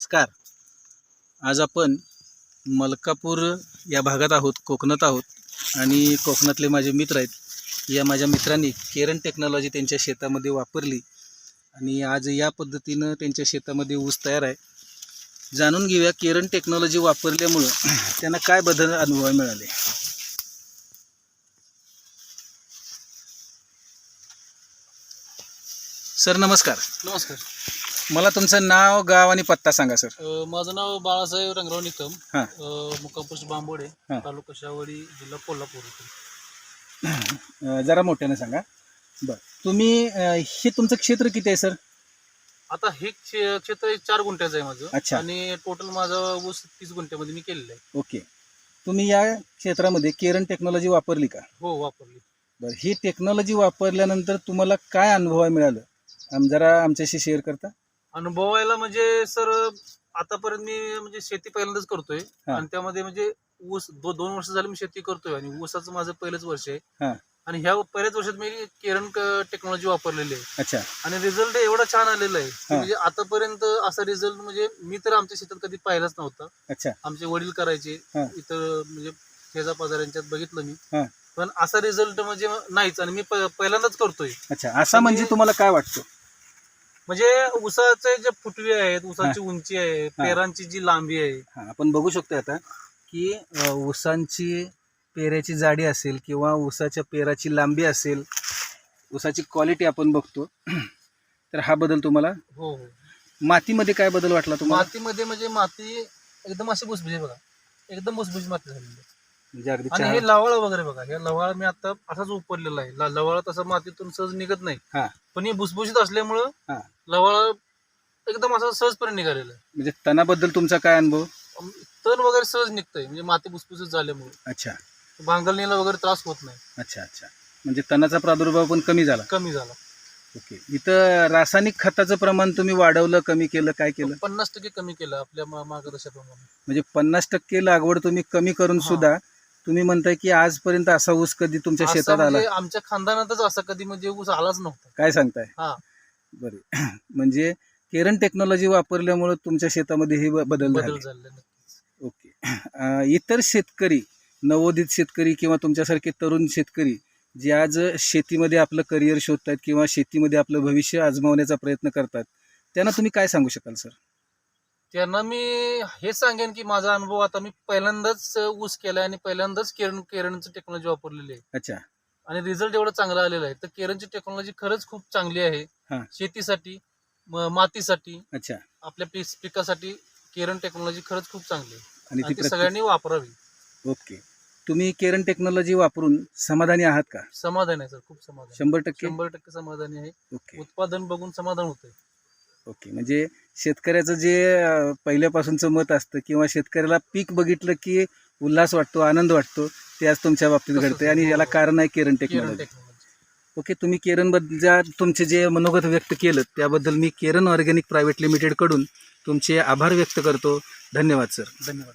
नमस्कार. आज आपण मलकापूर या भागात आहोत कोकणात आहोत. आणि कोकणातले माझे मित्र आहेत. या माझ्या मित्रांनी केरन टेक्नॉलॉजी त्यांच्या शेतामध्ये वापरली. आणि आज या पद्धतीनं त्यांच्या शेतामध्ये ऊस तयार आहे. जाणून घेऊया केरन टेक्नॉलॉजी वापरल्यामुळं त्यांना काय बदल अनुभव मिळाले? सर नमस्कार. नमस्कार. मला तुमचं नाव गाव आणि पत्ता सांगा सर. अ, माझं नाव बाळासाहेब रंगराव निकम. हां. अ, मुक्कामपूर बांबोडे हां. तालुका शावडी जिल्हा कोल्हापूर इथे. अं, जरा मोठ्याने सांगा. बरं. तुम्ही अं, हे तुमचं क्षेत्र किती आहे सर? आता हे क्षे- क्षेत्र हे चार गुंठ्याचं आहे माझं. अच्छा. आणि टोटल माझं ऊस तीस गुंठ्यामध्ये मी केलेलं आहे. ओके. तुम्ही या क्षेत्रामध्ये केरन टेक्नॉलॉजी वापरली का? हो वापरली. बरं. ही टेक्नॉलॉजी वापरल्यानंतर तुम्हाला काय अनुभव मिळालं? आम जरा आमच्याशी शेअर करता. अनुभवायला म्हणजे सर आतापर्यंत मी म्हणजे शेती पहिल्यांदाच करतोय. हां. आणि त्यामध्ये म्हणजे ऊस दो, दोन वर्ष झाले मी शेती करतोय आणि ऊसाचं माझं पहिलंच वर्ष आहे. हां. आणि ह्या पहिल्याच वर्षात मी केरन टेक्नॉलॉजी वापरलेली आहे. अच्छा. आणि रिझल्ट एवढा छान आलेला आहे. की हा. म्हणजे आतापर्यंत असा रिझल्ट म्हणजे मी तर आमच्या शेतात कधी पाहिलाच नव्हता. अच्छा. आमचे वडील करायचे. हा. इतर म्हणजे शेजा पाजाऱ्यांच्यात बघितलं मी. हा. पण असा रिझल्ट म्हणजे नाहीच. आणि मी प- पहिल्यांदाच करतोय. अच्छा. असा म्हणजे तुम्हाला काय वाटतं? म्हणजे ऊसाचे जे फुटवे आहेत ऊसाची उंची आहे. पेरांची जी लांबी आहे हां आपण बघू शकतो आता की अं, ऊसांची पेऱ्याची जाडी असेल किंवा ऊसाच्या पेराची लांबी असेल ऊसाची क्वालिटी आपण बघतो. तर हा बदल तुम्हाला हो हो. मातीमध्ये काय बदल वाटला तुम्हाला? मातीमध्ये म्हणजे माती एकदम अशी भुसभुशी बघा. एकदम भुसभुशी माती झालेली आहे. म्हणजे अगदी आणि चहा- हे लवाळ वगैरे बघा हे लवाळ मी आता असाच उपरलेला आहे. ल- लवाळ तसं मातीतून सहज निघत नाही. हा. पण हे भुसभुशीत असल्यामुळं हा. लवाळ एकदम असं सहजपणे निघालेलं आहे. म्हणजे तणाबद्दल तुमचा काय अनुभव? अम, तण वगैरे सहज निघतंय. म्हणजे माती भुसभुशीत झाल्यामुळे. अच्छा. भांगलणीला वगैरे त्रास होत नाही. अच्छा अच्छा. म्हणजे तणाचा प्रादुर्भाव पण कमी झाला. कमी झाला. ओके. इथं रासायनिक खताचं प्रमाण तुम्ही वाढवलं कमी केलं काय केलं? पन्नास टक्के कमी केलं आपल्या मा- मार्गदर्शनाप्रमाणे म्हणजे पन्नास टक्के लागवड तुम्ही कमी करून हा. सुद्धा तुम्ही म्हणताय की आजपर्यंत असा ऊस कधी तुमच्या असं शेतात आला? म्हणजे आमच्या खानदानातच असा कधी म्हणजे ऊस आलाच नव्हता. काय सांगताय? हा. बरे. म्हणजे केरन टेक्नॉलॉजी वापरल्यामुळे तुमच्या शेतामध्ये हे ब- बदल बदल झाले. ओके. अं, इतर शेतकरी नवोदित शेतकरी किंवा तुमच्यासारखे तरुण शेतकरी जे आज शेतीमध्ये आपलं करिअर शोधतात किंवा शेतीमध्ये आपलं भविष्य आजमावण्याचा प्रयत्न करतात त्यांना तुम्ही काय सांगू शकाल सर? त्यांना मी हे सांगेन की माझा अनुभव आता मी पहिल्यांदाच ऊस केलाय आणि पहिल्यांदाच केरन केरणची टेक्नॉलॉजी वापरलेली आहे. अच्छा. आणि रिझल्ट एवढा चांगला आलेला आहे. तर केरनची टेक्नॉलॉजी खरंच खूप चांगली आहे. शेतीसाठी मातीसाठी अच्छा. आपल्या पीक पिकासाठी केरन टेक्नॉलॉजी खरंच खूप चांगली आहे. आणि ती सगळ्यांनी वापरावी. ओके. तुम्ही केरन टेक्नॉलॉजी वापरून समाधानी आहात का? समाधान आहे सर. खूप समाधान शंभर टक्के? शंभर टक्के समाधानी आहे. उत्पादन बघून समाधान होतंय. ओके म्हणजे शेतकऱ्याचं जे पहिल्यापासूनचं मत असतं किंवा शेतकऱ्याला पीक बघितलं की उल्हास वाटतो आनंद वाटतो ते आज तुमच्या बाबतीत घडतंय. आणि याला. कारण आहे केरन टेक्नॉलॉजी ओके तुम्ही केरनबद्दल तुमचे जे मनोगत व्यक्त केलं त्याबद्दल मी केरन ऑर्गॅनिक प्रायव्हेट लिमिटेडकडून तुमचे आभार व्यक्त करतो धन्यवाद सर धन्यवाद